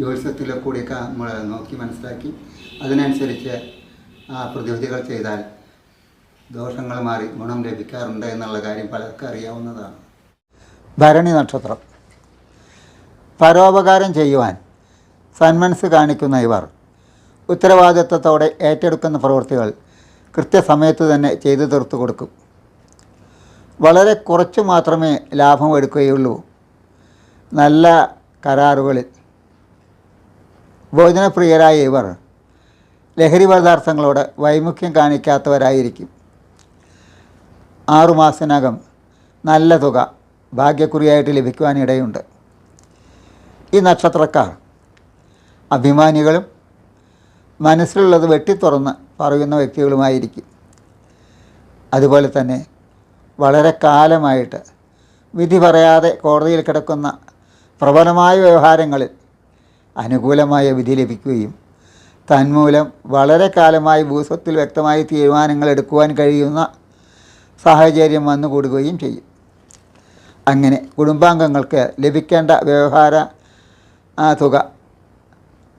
ജ്യോതിഷത്തിലെ കൂടിയൊക്കെ നമ്മൾ നോക്കി മനസ്സിലാക്കി. അതിനനുസരിച്ച് ആ പ്രതിവിധികൾ ചെയ്താൽ ദോഷങ്ങൾ മാറി ഗുണം ലഭിക്കാറുണ്ട് എന്നുള്ള കാര്യം പലർക്കും അറിയാവുന്നതാണ്. ഭരണി നക്ഷത്രം. പരോപകാരം ചെയ്യുവാൻ സന്മനസ് കാണിക്കുന്ന ഇവർ ഉത്തരവാദിത്വത്തോടെ ഏറ്റെടുക്കുന്ന പ്രവൃത്തികൾ കൃത്യസമയത്ത് തന്നെ ചെയ്തു തീർത്തു കൊടുക്കും. വളരെ കുറച്ച് മാത്രമേ ലാഭം എടുക്കുകയുള്ളൂ. നല്ല കരാറുകളിൽ ഭോജനപ്രിയരായ ഇവർ ലഹരി പദാർത്ഥങ്ങളോട് വൈമുഖ്യം കാണിക്കാത്തവരായിരിക്കും. ആറുമാസത്തിനകം നല്ല തുക ഭാഗ്യക്കുറിയായിട്ട് ലഭിക്കുവാനിടയുണ്ട് ഈ നക്ഷത്രക്കാർ അഭിമാനികളും മനസ്സിലുള്ളത് വെട്ടിത്തുറന്ന് പറയുന്ന വ്യക്തികളുമായിരിക്കും. അതുപോലെ തന്നെ വളരെ കാലമായിട്ട് വിധി പറയാതെ കോടതിയിൽ കിടക്കുന്ന പ്രബലമായ വ്യവഹാരങ്ങളിൽ അനുകൂലമായ വിധി ലഭിക്കുകയും തന്മൂലം വളരെ കാലമായി ഭൂസ്വത്തിൽ വ്യക്തമായ തീരുമാനങ്ങൾ എടുക്കുവാൻ കഴിയുന്ന സാഹചര്യം വന്നുകൂടുകയും ചെയ്യും. അങ്ങനെ കുടുംബാംഗങ്ങൾക്ക് ലഭിക്കേണ്ട വ്യവഹാര തുക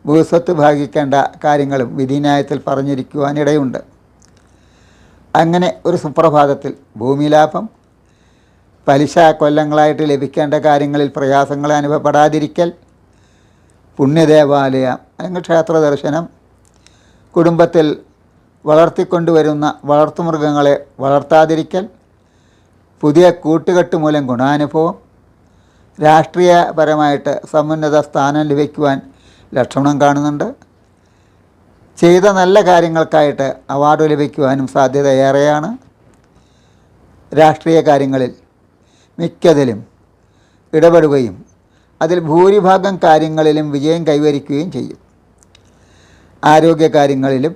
ഭൂസ്വത്ത് ഭാഗിക്കേണ്ട കാര്യങ്ങളും വിധിന്യായത്തിൽ പറഞ്ഞിരിക്കുവാനിടയുണ്ട്. അങ്ങനെ ഒരു സുപ്രഭാതത്തിൽ ഭൂമിലാഭം പലിശ കൊല്ലങ്ങളായിട്ട് ലഭിക്കേണ്ട കാര്യങ്ങളിൽ പ്രയാസങ്ങൾ അനുഭവപ്പെടാതിരിക്കൽ പുണ്യദേവാലയം അല്ലെങ്കിൽ ക്ഷേത്ര ദർശനം കുടുംബത്തിൽ വളർത്തിക്കൊണ്ടുവരുന്ന വളർത്തുമൃഗങ്ങളെ വളർത്താതിരിക്കൽ പുതിയ കൂട്ടുകെട്ട് മൂലം ഗുണാനുഭവം രാഷ്ട്രീയപരമായിട്ട് സമുന്നത സ്ഥാനം ലഭിക്കുവാൻ ലക്ഷണം കാണുന്നുണ്ട്. ചെയ്ത നല്ല കാര്യങ്ങൾക്കായിട്ട് അവാർഡ് ലഭിക്കുവാനും സാധ്യത ഏറെയാണ്. രാഷ്ട്രീയ കാര്യങ്ങളിൽ മിക്കതിലും ഇടപെടുകയും അതിൽ ഭൂരിഭാഗം കാര്യങ്ങളിലും വിജയം കൈവരിക്കുകയും ചെയ്യും. ആരോഗ്യ കാര്യങ്ങളിലും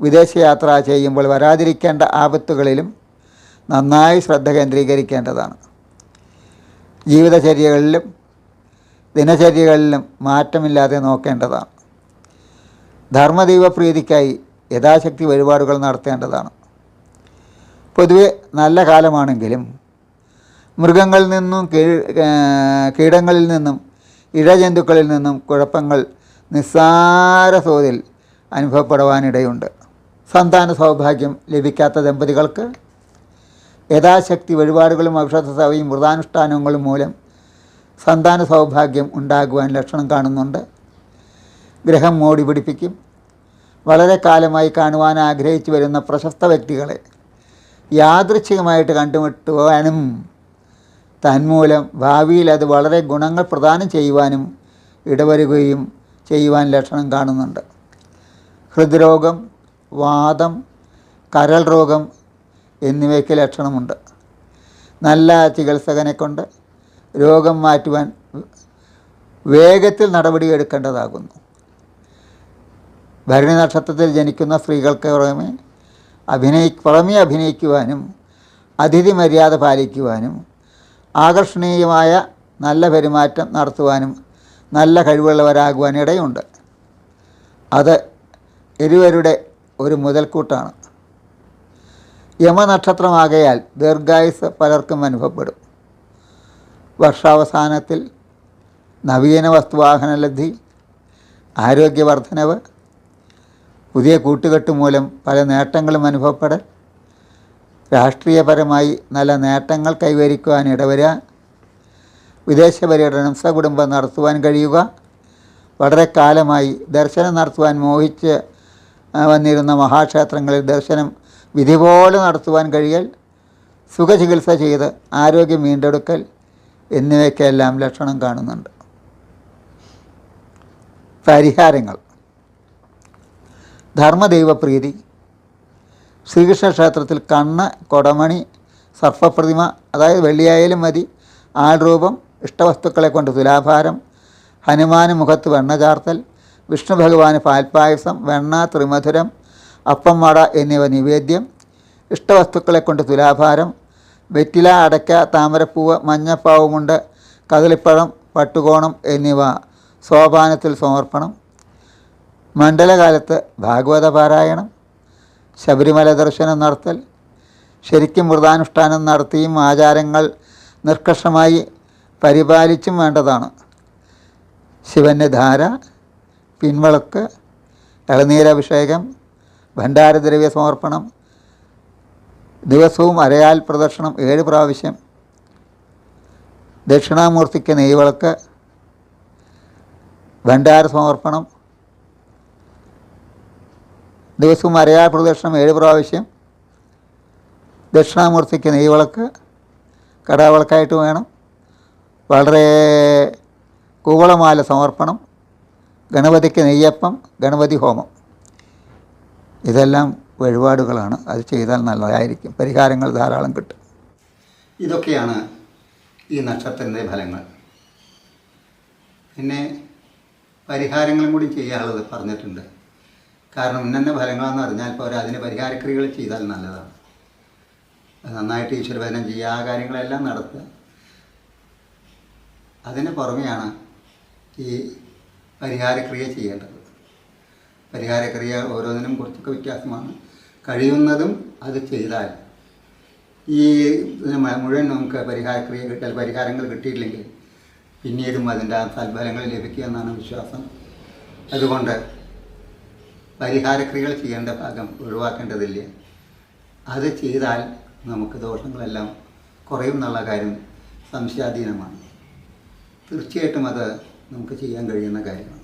വിദേശയാത്ര ചെയ്യുമ്പോൾ വരാതിരിക്കേണ്ട ആപത്തുകളിലും നന്നായി ശ്രദ്ധ കേന്ദ്രീകരിക്കേണ്ടതാണ്. ജീവിതചര്യകളിലും ദിനചര്യകളിലും മാറ്റമില്ലാതെ നോക്കേണ്ടതാണ്. ധർമ്മദൈവപ്രീതിക്കായി യഥാശക്തി വഴിപാടുകൾ നടത്തേണ്ടതാണ്. പൊതുവെ നല്ല കാലമാണെങ്കിലും മൃഗങ്ങളിൽ നിന്നും കീടങ്ങളിൽ നിന്നും ഇഴജന്തുക്കളിൽ നിന്നും കുഴപ്പങ്ങൾ നിസ്സാര തോതിൽ അനുഭവപ്പെടുവാനിടയുണ്ട്. സന്താന സൗഭാഗ്യം ലഭിക്കാത്ത ദമ്പതികൾക്ക് യഥാശക്തി വഴിപാടുകളും ഔഷധ സഭയും വ്രതാനുഷ്ഠാനങ്ങളും മൂലം സന്താന സൗഭാഗ്യം ഉണ്ടാകുവാൻ ലക്ഷണം കാണുന്നുണ്ട്. ഗ്രഹം മോടി പിടിപ്പിക്കും. വളരെ കാലമായി കാണുവാൻ ആഗ്രഹിച്ചു വരുന്ന പ്രശസ്ത വ്യക്തികളെ യാദൃച്ഛികമായിട്ട് കണ്ടുമുട്ടുവാനും തന്മൂലം ഭാവിയിൽ അത് വളരെ ഗുണങ്ങൾ പ്രദാനം ചെയ്യുവാനും ഇടവരുകയും ചെയ്യുവാൻ ലക്ഷണം കാണുന്നുണ്ട്. ഹൃദ്രോഗം വാദം കരൾ രോഗം എന്നിവയ്ക്ക് ലക്ഷണമുണ്ട്. നല്ല ചികിത്സകനെ കൊണ്ട് രോഗം മാറ്റുവാൻ വേഗത്തിൽ നടപടിയെടുക്കേണ്ടതാകുന്നു ഭരണി നക്ഷത്രത്തിൽ ജനിക്കുന്ന സ്ത്രീകൾക്ക് പുറമെ അഭിനയി പുറമേ അഭിനയിക്കുവാനും അതിഥി മര്യാദ പാലിക്കുവാനും ആകർഷണീയമായ നല്ല പെരുമാറ്റം നടത്തുവാനും നല്ല കഴിവുള്ളവരാകുവാനും ഇടയുണ്ട്. അത് ഇരുവരുടെ ഒരു മുതൽക്കൂട്ടാണ്. യമനക്ഷത്രമാകയാൽ ദീർഘായുസ് പലർക്കും അനുഭവപ്പെടും. വർഷാവസാനത്തിൽ നവീന വസ്തുവാഹന ലബ്ധി ആരോഗ്യവർദ്ധനവ് പുതിയ കൂട്ടുകെട്ട് മൂലം പല നേട്ടങ്ങളും അനുഭവപ്പെടൽ രാഷ്ട്രീയപരമായി നല്ല നേട്ടങ്ങൾ കൈവരിക്കുവാൻ ഇടവരിക വിദേശ പര്യടനം സകുടുംബം നടത്തുവാൻ കഴിയുക. വളരെ കാലമായി ദർശനം നടത്തുവാൻ മോഹിച്ച് വന്നിരുന്ന മഹാക്ഷേത്രങ്ങളിൽ ദർശനം വിധി പോലെ നടത്തുവാൻ കഴിയൽ സുഖചികിത്സ ചെയ്ത് ആരോഗ്യം വീണ്ടെടുക്കൽ എന്നിവയ്ക്കെല്ലാം ലക്ഷണം കാണുന്നുണ്ട്. പരിഹാരങ്ങൾ. ധർമ്മദൈവപ്രീതി ശ്രീകൃഷ്ണ ക്ഷേത്രത്തിൽ കണ്ണ് കൊടമണി സർപ്പപ്രതിമ അതായത് വെള്ളിയായാലും മതി ആൾരൂപം ഇഷ്ടവസ്തുക്കളെ കൊണ്ട് തുലാഭാരം ഹനുമാന് മുഖത്ത് വെണ്ണ ചാർത്തൽ വിഷ്ണു ഭഗവാന് പാൽപ്പായസം വെണ്ണ ത്രിമധുരം അപ്പം വട എന്നിവ നിവേദ്യം ഇഷ്ടവസ്തുക്കളെ കൊണ്ട് തുലാഭാരം വെറ്റില അടയ്ക്ക താമരപ്പൂവ് മഞ്ഞപ്പാവുമുണ്ട് കദളിപ്പഴം പട്ടുകോണം എന്നിവ സോപാനത്തിൽ സമർപ്പണം. മണ്ഡലകാലത്ത് ഭാഗവത പാരായണം. ശബരിമല ദർശനം നടത്തൽ ശരിക്കും വ്രതാനുഷ്ഠാനം നടത്തിയും ആചാരങ്ങൾ നിർക്കഷമായി പരിപാലിച്ചും വേണ്ടതാണ്. ശിവന്റെ ധാര പിൻവിളക്ക് ഇളനീരഭിഷേകം ഭണ്ഡാരദ്രവ്യ സമർപ്പണം ദിവസവും അരയാൽ പ്രദർശനം ഏഴ് പ്രാവശ്യം ദക്ഷിണാമൂർത്തിക്ക് നെയ്വിളക്ക് ഭണ്ഡാര സമർപ്പണം ദിവസവും മരയാ പ്രദക്ഷിണം ഏഴ് പ്രാവശ്യം. ദക്ഷിണാമൂർത്തിക്ക് നെയ്വിളക്ക് കടാവിളക്കായിട്ട് വേണം. വളരെ കൂവളമാല സമർപ്പണം. ഗണപതിക്ക് നെയ്യപ്പം ഗണപതി ഹോമം. ഇതെല്ലാം വഴിപാടുകളാണ്. അത് ചെയ്താൽ നല്ലതായിരിക്കും. പരിഹാരങ്ങൾ ധാരാളം കിട്ടും. ഇതൊക്കെയാണ് ഈ നക്ഷത്രത്തിന്റെ ഫലങ്ങൾ. പിന്നെ പരിഹാരങ്ങളും കൂടി ചെയ്യാനുള്ളത് പറഞ്ഞിട്ടുണ്ട്. കാരണം ഇന്നെ ഫലങ്ങളാണെന്ന് അറിഞ്ഞാൽ പോരാ അതിന് പരിഹാരക്രിയകൾ ചെയ്താൽ നല്ലതാണ്. നന്നായിട്ട് ഈശ്വരഭജനം ചെയ്യുക ആ കാര്യങ്ങളെല്ലാം നടത്തുക. അതിന് പുറമെയാണ് ഈ പരിഹാരക്രിയ ചെയ്യേണ്ടത്. പരിഹാരക്രിയ ഓരോന്നിനും കുറച്ചൊക്കെ വ്യത്യാസമാണ്. കഴിയുന്നതും അത് ചെയ്താൽ ഈ മുഴുവൻ നമുക്ക് പരിഹാരക്രിയ കിട്ടിയാൽ പരിഹാരങ്ങൾ കിട്ടിയിട്ടില്ലെങ്കിൽ പിന്നീടും അതിന്റെ ആ സൽഫലങ്ങൾ ലഭിക്കുക എന്നാണ് വിശ്വാസം. അതുകൊണ്ട് പരിഹാരക്രിയകൾ ചെയ്യേണ്ട ഭാഗം ഒഴിവാക്കേണ്ടതില്ല? അത് ചെയ്താൽ നമുക്ക് ദോഷങ്ങളെല്ലാം കുറയും എന്നുള്ള കാര്യം സംശയാധീനമാണ് തീർച്ചയായിട്ടും അത് നമുക്ക് ചെയ്യാൻ കഴിയുന്ന കാര്യമാണ്.